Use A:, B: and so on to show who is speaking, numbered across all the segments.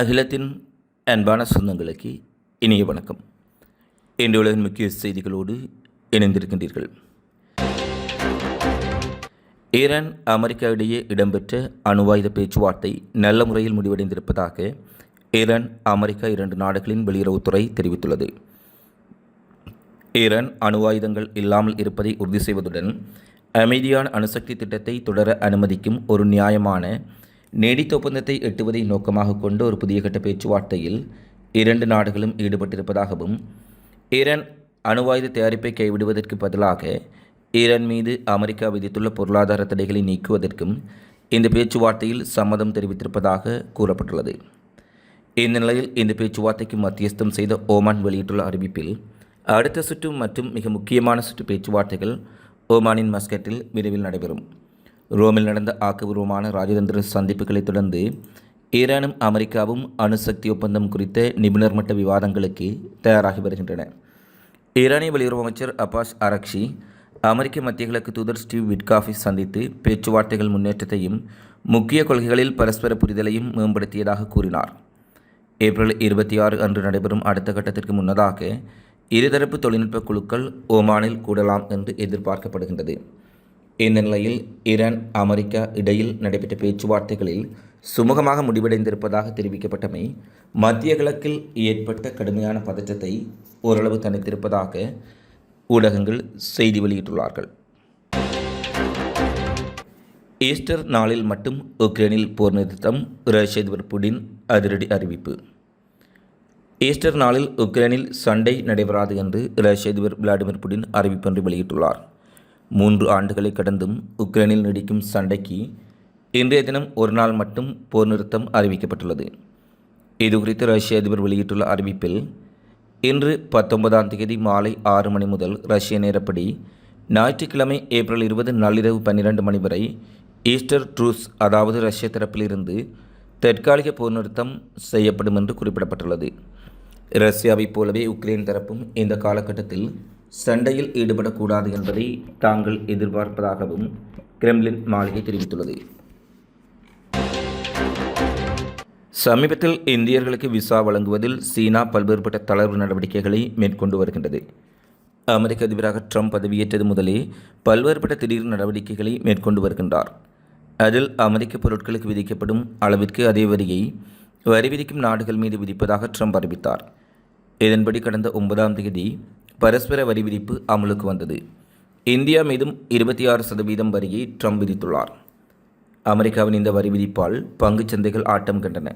A: அகிலத்தின் அன்பான சொந்தங்களுக்கு இனிய வணக்கம். இன்று உலகின் முக்கிய செய்திகளோடு இணைந்திருக்கின்றீர்கள். ஈரான் அமெரிக்கா இடையே இடம்பெற்ற அணுவாயுத பேச்சுவார்த்தை நல்ல முறையில் முடிவடைந்திருப்பதாக ஈரான் அமெரிக்கா இரண்டு நாடுகளின் வெளியுறவுத்துறை தெரிவித்துள்ளது. ஈரான் அணுவாயுதங்கள் இல்லாமல் இருப்பதை உறுதி செய்வதுடன் அமைதியான அணுசக்தி திட்டத்தை தொடர அனுமதிக்கும் ஒரு நியாயமான நீடித்த ஒப்பந்தத்தை எட்டுவதை நோக்கமாக கொண்ட ஒரு புதிய கட்ட பேச்சுவார்த்தையில் இரண்டு நாடுகளும் ஈடுபட்டிருப்பதாகவும் ஈரான் அணுவாயுத தயாரிப்பை கைவிடுவதற்கு பதிலாக ஈரான் மீது அமெரிக்கா விதித்துள்ள பொருளாதார தடைகளை நீக்குவதற்கும் இந்த பேச்சுவார்த்தையில் சம்மதம் தெரிவித்திருப்பதாக கூறப்பட்டுள்ளது. இந்த நிலையில் இந்த பேச்சுவார்த்தைக்கு மத்தியஸ்தம் செய்த ஓமான் வெளியிட்டுள்ள அறிவிப்பில் அடுத்த சுற்று மற்றும் மிக முக்கியமான சுற்று பேச்சுவார்த்தைகள் ஓமானின் மஸ்கட்டில் விரைவில் நடைபெறும். ரோமில் நடந்த ஆக்கபூர்வமான ராஜதந்திர சந்திப்புகளைத் தொடர்ந்து ஈரானும் அமெரிக்காவும் அணுசக்தி ஒப்பந்தம் குறித்த நிபுணர் மட்ட விவாதங்களுக்கு தயாராகி வருகின்றன. ஈரானிய வெளியுறவு அமைச்சர் அப்பாஸ் அரக்ஷி அமெரிக்க மத்திய கிழக்கு தூதர் ஸ்டீவ் விட்காஃபை சந்தித்து பேச்சுவார்த்தைகள் முன்னேற்றத்தையும் முக்கிய கொள்கைகளில் பரஸ்பர புரிதலையும் மேம்படுத்தியதாக கூறினார். ஏப்ரல் இருபத்தி ஆறு அன்று நடைபெறும் அடுத்த கட்டத்திற்கு முன்னதாக இருதரப்பு தொழில்நுட்ப குழுக்கள் ஓமானில் கூடலாம் என்று எதிர்பார்க்கப்படுகின்றது. இந்த நிலையில் ஈரான் அமெரிக்கா இடையில் நடைபெற்ற பேச்சுவார்த்தைகளில் சுமூகமாக முடிவடைந்திருப்பதாக தெரிவிக்கப்பட்டமை மத்திய கிழக்கில் ஏற்பட்ட கடுமையான பதற்றத்தை ஓரளவு தணித்திருப்பதாக ஊடகங்கள் செய்தி வெளியிட்டுள்ளார்கள். ஈஸ்டர் நாளில் மட்டும் உக்ரைனில் போர் நிறுத்தம் ரஷ்ய அதிபர் புடின் அதிரடி அறிவிப்பு. ஈஸ்டர் நாளில் உக்ரைனில் சண்டை நடைபெறாது என்று ரஷ்ய அதிபர் விளாடிமிர் புடின் அறிவிப்பொன்று வெளியிட்டுள்ளார். மூன்று ஆண்டுகளை கடந்தும் உக்ரைனில் நீடிக்கும் சண்டைக்கு இன்றைய தினம் ஒரு நாள் மட்டும் போர் நிறுத்தம் அறிவிக்கப்பட்டுள்ளது. இது குறித்து ரஷ்ய அதிபர் வெளியிட்டுள்ள அறிவிப்பில் இன்று பத்தொன்பதாம் தேதி மாலை ஆறு மணி முதல் ரஷ்ய நேரப்படி ஞாயிற்றுக்கிழமை ஏப்ரல் இருபது நள்ளிரவு பன்னிரண்டு மணி வரை ஈஸ்டர் ட்ரூஸ் அதாவது ரஷ்ய தரப்பிலிருந்து தற்காலிக போர் நிறுத்தம் செய்யப்படும் என்று குறிப்பிடப்பட்டுள்ளது. ரஷ்யாவைப் போலவே உக்ரைன் தரப்பும் இந்த காலகட்டத்தில் சண்டையில் ஈடுபடக்கூடாது என்பதை தாங்கள் எதிர்பார்ப்பதாகவும் கிரெம்லின் மாளிகை தெரிவித்துள்ளது. சமீபத்தில் இந்தியர்களுக்கு விசா வழங்குவதில் சீனா பல்வேறுபட்ட தளர்வு நடவடிக்கைகளை மேற்கொண்டு வருகின்றது. அமெரிக்க அதிபராக ட்ரம்ப் பதவியேற்றது முதலே பல்வேறுபட்ட திடீர் நடவடிக்கைகளை மேற்கொண்டு வருகின்றார். அதில் அமெரிக்க பொருட்களுக்கு விதிக்கப்படும் அளவிற்கு அதே வரியை வரி விதிக்கும் நாடுகள் மீது விதிப்பதாக ட்ரம்ப் அறிவித்தார். இதன்படி கடந்த ஒன்பதாம் தேதி பரஸ்பர வரி விதிப்பு அமலுக்கு வந்தது. இந்தியா மீதும் இருபத்தி ஆறு சதவீதம் வரியை ட்ரம்ப் விதித்துள்ளார். அமெரிக்காவின் இந்த வரி விதிப்பால் பங்குச் சந்தைகள் ஆட்டம் கண்டன.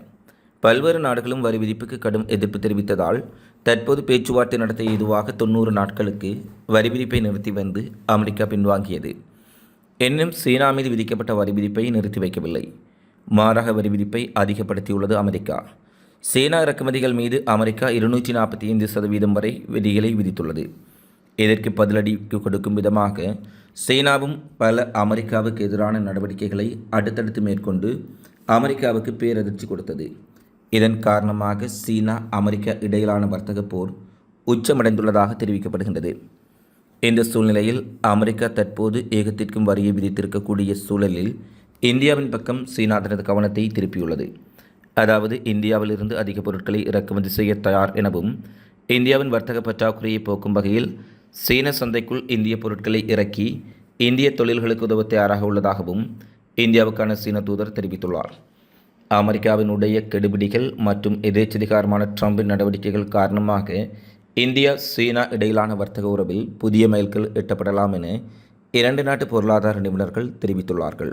A: பல்வேறு நாடுகளும் வரி விதிப்புக்கு கடும் எதிர்ப்பு தெரிவித்ததால் தற்போது பேச்சுவார்த்தை நடத்த ஏதுவாக தொண்ணூறு நாட்களுக்கு வரி விதிப்பை நிறுத்தி வந்து அமெரிக்கா பின்வாங்கியது. இன்னும் சீனா மீது விதிக்கப்பட்ட வரி விதிப்பை நிறுத்தி வைக்கவில்லை. மாறாக வரி விதிப்பை அதிகப்படுத்தியுள்ளது அமெரிக்கா. சீனா இறக்குமதிகள் மீது அமெரிக்கா இருநூற்றி நாற்பத்தி ஐந்து சதவீதம் வரை விதிகளை விதித்துள்ளது. இதற்கு பதிலடி கொடுக்கும் விதமாக சீனாவும் பல அமெரிக்காவுக்கு எதிரான நடவடிக்கைகளை அடுத்தடுத்து மேற்கொண்டு அமெரிக்காவுக்கு பேரதிர்ச்சி கொடுத்தது. இதன் காரணமாக சீனா அமெரிக்கா இடையிலான வர்த்தக போர் உச்சமடைந்துள்ளதாக தெரிவிக்கப்படுகின்றது. இந்த சூழ்நிலையில் அமெரிக்கா தற்போது ஏகத்திற்கும் வரியை விதித்திருக்கக்கூடிய சூழலில் இந்தியாவின் பக்கம் சீனா தனது கவனத்தை திருப்பியுள்ளது. அதாவது இந்தியாவிலிருந்து அதிக பொருட்களை இறக்குமதி செய்ய தயார் எனவும் இந்தியாவின் வர்த்தக பற்றாக்குறையை போக்கும் வகையில் சீன சந்தைக்குள் இந்திய பொருட்களை இறக்கி இந்திய தொழில்களுக்கு உதவ தயாராக உள்ளதாகவும் இந்தியாவுக்கான சீன தூதர் தெரிவித்துள்ளார். அமெரிக்காவினுடைய கெடுபிடிகள் மற்றும் எதேச்சதிகாரமான ட்ரம்பின் நடவடிக்கைகள் காரணமாக இந்தியா சீனா இடையிலான வர்த்தக உறவில் புதிய மைல்கள் எட்டப்படலாம் என இரண்டு நாட்டு பொருளாதார நிபுணர்கள் தெரிவித்துள்ளார்கள்.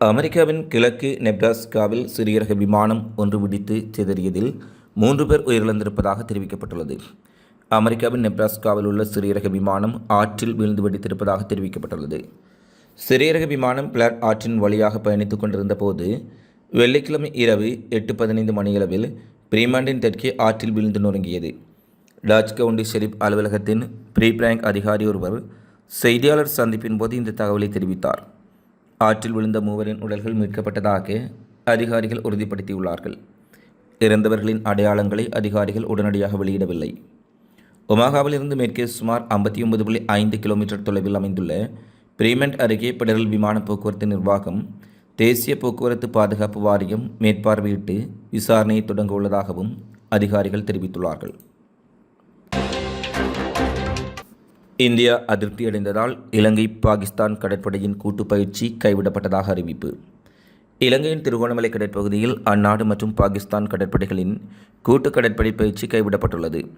A: அமெரிக்காவின் கிழக்கு நெப்ராஸ்காவில் சிறிய ரக விமானம் ஒன்று விடித்து சிதறியதில் மூன்று பேர் உயிரிழந்திருப்பதாக தெரிவிக்கப்பட்டுள்ளது. அமெரிக்காவின் நெப்ராஸ்காவில் உள்ள சிறிய ரக விமானம் ஆற்றில் வீழ்ந்து வெடித்திருப்பதாக தெரிவிக்கப்பட்டுள்ளது. சிறிய ரக விமானம் பிளாட் ஆற்றின் வழியாக பயணித்துக் கொண்டிருந்த போது வெள்ளிக்கிழமை இரவு எட்டு பதினைந்து மணியளவில் பிரீமாண்டின் தெற்கே ஆற்றில் வீழ்ந்து நொறுங்கியது. டாச் கவுண்டி ஷெரீப் அலுவலகத்தின் ப்ரீ பிராங்க் அதிகாரி ஒருவர் செய்தியாளர் சந்திப்பின் போது இந்த தகவலை தெரிவித்தார். ஆற்றில் விழுந்த மூவரின் உடல்கள் மீட்கப்பட்டதாக அதிகாரிகள் உறுதிப்படுத்தியுள்ளார்கள். இறந்தவர்களின் அடையாளங்களை அதிகாரிகள் உடனடியாக வெளியிடவில்லை. ஒமாகாவிலிருந்து மேற்கே சுமார் ஐம்பத்தி ஒன்பது புள்ளி ஐந்து கிலோமீட்டர் தொலைவில் அமைந்துள்ள பிரீமெண்ட் அருகே பெடரல் விமான போக்குவரத்து நிர்வாகம் தேசிய போக்குவரத்து பாதுகாப்பு வாரியம் மேற்பார்வையிட்டு விசாரணையை தொடங்க உள்ளதாகவும் அதிகாரிகள் தெரிவித்துள்ளார்கள். இந்தியா அதிருப்தியடைந்ததால் இலங்கை பாகிஸ்தான் கடற்படையின் கூட்டுப் பயிற்சி கைவிடப்பட்டதாக அறிவிப்பு. இலங்கையின் திருகோணமலை கடற்பகுதியில் அந்நாடு மற்றும் பாகிஸ்தான் கடற்படைகளின் கூட்டு கடற்படை பயிற்சி கைவிடப்பட்டுள்ளது.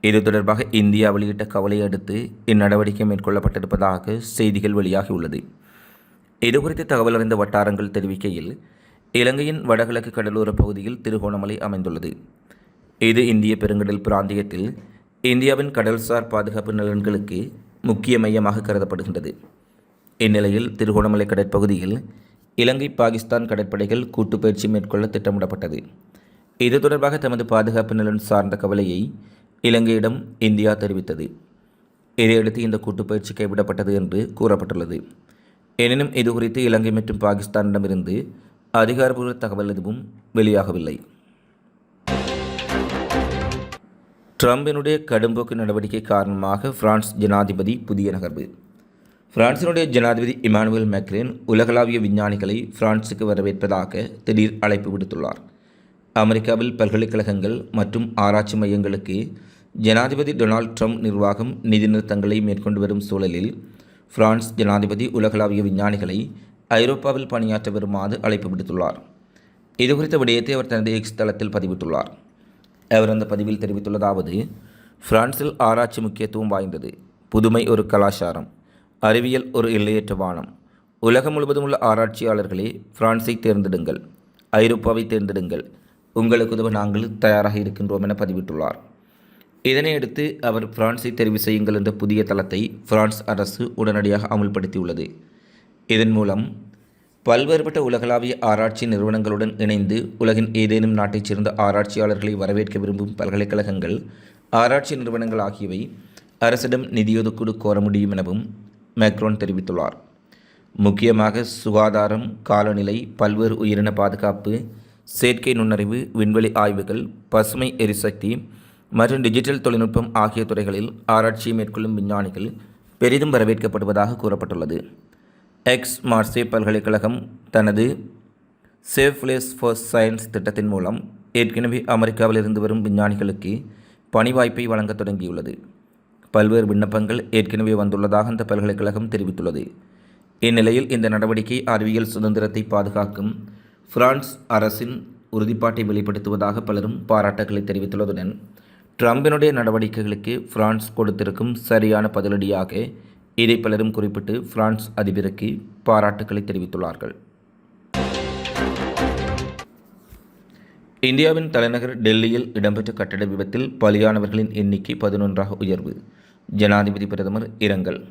A: இது தொடர்பாக இந்தியா வெளியிட்ட கவலையை அடுத்து இந்நடவடிக்கை மேற்கொள்ளப்பட்டிருப்பதாக செய்திகள் வெளியாகியுள்ளது. இதுகுறித்து தகவல் அறிந்த வட்டாரங்கள் தெரிவிக்கையில் இலங்கையின் வடகிழக்கு கடலோரப் பகுதியில் திருகோணமலை அமைந்துள்ளது. இது இந்திய பெருங்கடல் பிராந்தியத்தில் இந்தியாவின் கடல்சார் பாதுகாப்பு நலன்களுக்கு முக்கிய மையமாக கருதப்படுகின்றது. இந்நிலையில் திருகோணமலை கடற்பகுதியில் இலங்கை பாகிஸ்தான் கடற்படைகள் கூட்டுப்பயிற்சி மேற்கொள்ள திட்டமிடப்பட்டது. இது தொடர்பாக தமது பாதுகாப்பு நலன் சார்ந்த கவலையை இலங்கையிடம் இந்தியா தெரிவித்தது. இதையடுத்து இந்த கூட்டுப்பயிற்சி கைவிடப்பட்டது என்று கூறப்பட்டுள்ளது. எனினும் இது குறித்து இலங்கை மற்றும் பாகிஸ்தானிடமிருந்து அதிகாரப்பூர்வ தகவல் எதுவும் வெளியாகவில்லை. ட்ரம்பினுடைய கடும்போக்கு நடவடிக்கை காரணமாக பிரான்ஸ் ஜனாதிபதி புதிய நகர்வு. பிரான்சினுடைய ஜனாதிபதி இமானுவேல் மேக்ரேன் உலகளாவிய விஞ்ஞானிகளை பிரான்சுக்கு வரவேற்பதாக திடீர் அழைப்பு விடுத்துள்ளார். அமெரிக்காவில் பல்கலைக்கழகங்கள் மற்றும் ஆராய்ச்சி மையங்களுக்கு ஜனாதிபதி டொனால்ட் ட்ரம்ப் நிர்வாகம் நிதி நிறுத்தங்களை மேற்கொண்டு வரும் சூழலில் பிரான்ஸ் ஜனாதிபதி உலகளாவிய விஞ்ஞானிகளை ஐரோப்பாவில் பணியாற்ற வருமாறு அழைப்பு விடுத்துள்ளார். இதுகுறித்த விடயத்தை அவர் தனது எக்ஸ் தளத்தில் பதிவிட்டுள்ளார். அவர் அந்த பதிவில் தெரிவித்துள்ளதாவது பிரான்சில் ஆராய்ச்சி முக்கியத்துவம் வாய்ந்தது. புதுமை ஒரு கலாச்சாரம். அறிவியல் ஒரு எல்லையற்ற வானம். உலகம் முழுவதும் உள்ள ஆராய்ச்சியாளர்களே பிரான்ஸை தேர்ந்தெடுங்கள். ஐரோப்பாவை தேர்ந்தெடுங்கள். உங்களுக்கு உதவ நாங்கள் தயாராக இருக்கின்றோம் என பதிவிட்டுள்ளார். இதனையடுத்து அவர் பிரான்ஸை தெரிவு செய்யுங்கள் என்ற புதிய தளத்தை பிரான்ஸ் அரசு உடனடியாக அமுல்படுத்தியுள்ளது. இதன் மூலம் பல்வேறுபட்ட உலகளாவிய ஆராய்ச்சி நிறுவனங்களுடன் இணைந்து உலகின் ஏதேனும் நாட்டைச் சேர்ந்த ஆராய்ச்சியாளர்களை வரவேற்க விரும்பும் பல்கலைக்கழகங்கள் ஆராய்ச்சி நிறுவனங்கள் ஆகியவை அரசிடம் நிதியொதுக்கீடு கோர முடியும் எனவும் மேக்ரோன் தெரிவித்துள்ளார். முக்கியமாக சுகாதாரம் காலநிலை பல்வேறு உயிரின பாதுகாப்பு செயற்கை நுண்ணறிவு விண்வெளி ஆய்வுகள் பசுமை எரிசக்தி மற்றும் டிஜிட்டல் தொழில்நுட்பம் ஆகிய துறைகளில் ஆராய்ச்சியை மேற்கொள்ளும் விஞ்ஞானிகள் பெரிதும் வரவேற்கப்படுவதாக கூறப்பட்டுள்ளது. எக்ஸ் மார்சி பல்கலைக்கழகம் தனது சேஃப் பிளேஸ் ஃபார் சயின்ஸ் திட்டத்தின் மூலம் ஏற்கனவே அமெரிக்காவில் இருந்து வரும் விஞ்ஞானிகளுக்கு பணி வாய்ப்பை வழங்கத் தொடங்கியுள்ளது. பல்வேறு விண்ணப்பங்கள் ஏற்கனவே வந்துள்ளதாக அந்த பல்கலைக்கழகம் தெரிவித்துள்ளது. இந்நிலையில் இந்த நடவடிக்கை அறிவியல் சுதந்திரத்தை பாதுகாக்கும் பிரான்ஸ் அரசின் உறுதிப்பாட்டை வெளிப்படுத்துவதாக பலரும் பாராட்டுகளை தெரிவித்துள்ளதுடன் ட்ரம்பினுடைய நடவடிக்கைகளுக்கு பிரான்ஸ் கொடுத்திருக்கும் சரியான பதிலடியாக இதை பலரும் குறிப்பிட்டு பிரான்ஸ் அதிபருக்கு பாராட்டுக்களை தெரிவித்துள்ளார்கள். இந்தியாவின் தலைநகர் டெல்லியில் இடம்பெற்ற கட்டட விபத்தில் பலியானவர்களின் எண்ணிக்கை பதினொன்றாக உயர்வு. ஜனாதிபதி பிரதமர் இரங்கல்.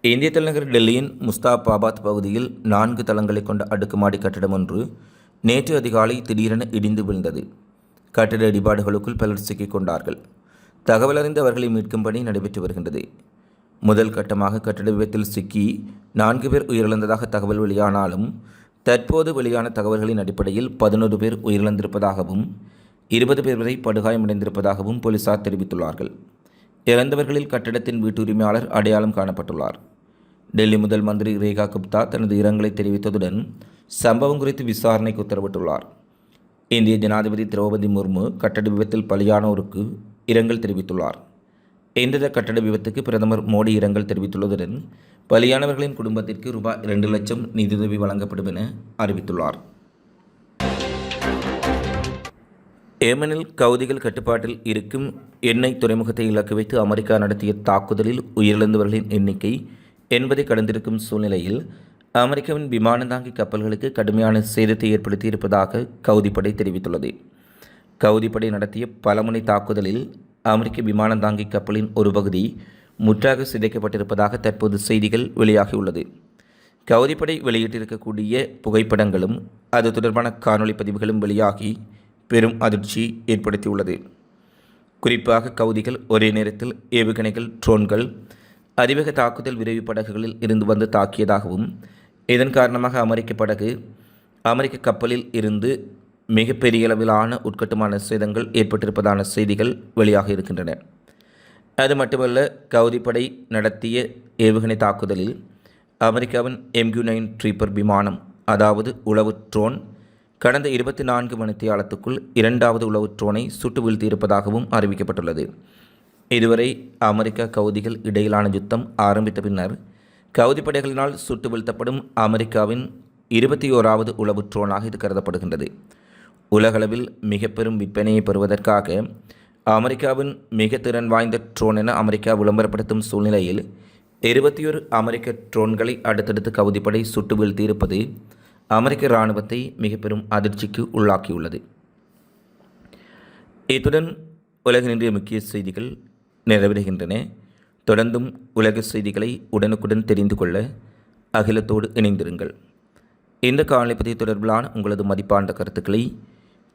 A: இந்திய தலைநகர் டெல்லியின் முஸ்தாபாபாத் பகுதியில் நான்கு தளங்களை கொண்ட அடுக்குமாடி கட்டடம் ஒன்று நேற்று அதிகாலை திடீரென இடிந்து விழுந்தது. கட்டிட இடிபாடுகளுக்குள் பலர் சிக்கிக் கொண்டார்கள். தகவலறிந்து அவர்களை மீட்கும் பணி நடைபெற்று வருகின்றது. முதல் கட்டமாக கட்டிட விபத்தில் சிக்கி நான்கு பேர் உயிரிழந்ததாக தகவல் வெளியானாலும் தற்போது வெளியான தகவல்களின் அடிப்படையில் பதினொரு பேர் உயிரிழந்திருப்பதாகவும் இருபது பேர் வரை படுகாயமடைந்திருப்பதாகவும் போலீசார் தெரிவித்துள்ளார்கள். இறந்தவர்களில் கட்டடத்தின் வீட்டுரிமையாளர் அடையாளம் காணப்பட்டுள்ளார். டெல்லி முதல் மந்திரி ரேகா குப்தா தனது இரங்கலை தெரிவித்ததுடன் சம்பவம் குறித்து விசாரணைக்கு உத்தரவிட்டுள்ளார். இந்திய ஜனாதிபதி திரௌபதி முர்மு கட்டட விபத்தில் பலியானோருக்கு இரங்கல் தெரிவித்துள்ளார். இந்த கட்டட விபத்துக்கு பிரதமர் மோடி இரங்கல் தெரிவித்துள்ளதுடன் பலியானவர்களின் குடும்பத்திற்கு ரூபாய் இரண்டு லட்சம் நிதியுதவி வழங்கப்படும் என அறிவித்துள்ளார். ஏமனில் கவுதிகள் கட்டுப்பாட்டில் இருக்கும் எண்ணெய் துறைமுகத்தை இலக்கு வைத்து அமெரிக்கா நடத்திய தாக்குதலில் உயிரிழந்தவர்களின் எண்ணிக்கை என்பதை கடந்திருக்கும் சூழ்நிலையில் அமெரிக்காவின் விமானந்தாங்கி கப்பல்களுக்கு கடுமையான சேதத்தை ஏற்படுத்தியிருப்பதாக கவுதிப்படை தெரிவித்துள்ளது. கவுதிப்படை நடத்திய பலமுனை தாக்குதலில் அமெரிக்க விமானந்தாங்கி கப்பலின் ஒரு பகுதி முற்றாக சிதைக்கப்பட்டிருப்பதாக தற்போது செய்திகள் வெளியாகியுள்ளது. கவுதிப்படை வெளியிட்டிருக்கக்கூடிய புகைப்படங்களும் அது தொடர்பான காணொளி பதிவுகளும் வெளியாகி பெரும் அதிர்ச்சி ஏற்படுத்தியுள்ளது. குறிப்பாக கவுதிகள் ஒரே நேரத்தில் ஏவுகணைகள் ட்ரோன்கள் அதிவேக தாக்குதல் விரைவு படகுகளில் இருந்து வந்து தாக்கியதாகவும் இதன் காரணமாக அமெரிக்க படகு அமெரிக்க கப்பலில் இருந்து மிகப்பெரிய அளவிலான உட்கட்டுமான சேதங்கள் ஏற்பட்டிருப்பதான செய்திகள் வெளியாக இருக்கின்றன. அது மட்டுமல்ல கவுதிப்படை நடத்திய ஏவுகணை தாக்குதலில் அமெரிக்காவின் எம்கியூ நைன் ட்ரீப்பர் விமானம் அதாவது உளவு ட்ரோன் கடந்த இருபத்தி நான்கு மணித்தியாலத்துக்குள் இரண்டாவது உளவு ட்ரோனை சுட்டு வீழ்த்தியிருப்பதாகவும் அறிவிக்கப்பட்டுள்ளது. இதுவரை அமெரிக்கா கவுதிகள் இடையிலான யுத்தம் ஆரம்பித்த பின்னர் கவுதி படைகளினால் சுட்டு வீழ்த்தப்படும் அமெரிக்காவின் இருபத்தி ஓராவது உளவு ட்ரோனாக இது கருதப்படுகின்றது. உலகளவில் மிக பெரும் விற்பனையை பெறுவதற்காக அமெரிக்காவின் மிக திறன் வாய்ந்த ட்ரோன் என அமெரிக்கா விளம்பரப்படுத்தும் சூழ்நிலையில் இருபத்தி ஒரு அமெரிக்க ட்ரோன்களை அடுத்தடுத்து கவுதிப்படை சுட்டு வீழ்த்தியிருப்பது அமெரிக்க இராணுவத்தை மிக பெரும் அதிர்ச்சிக்கு உள்ளாக்கியுள்ளது. இத்துடன் உலகின் முக்கிய செய்திகள் நிறைவடைகின்றன. தொடர்ந்தும் உலக செய்திகளை உடனுக்குடன் தெரிந்து கொள்ள அகிலத்தோடு இணைந்திருங்கள். இந்த காணொலி பதிவு தொடர்பிலான உங்களது மதிப்பான கருத்துக்களை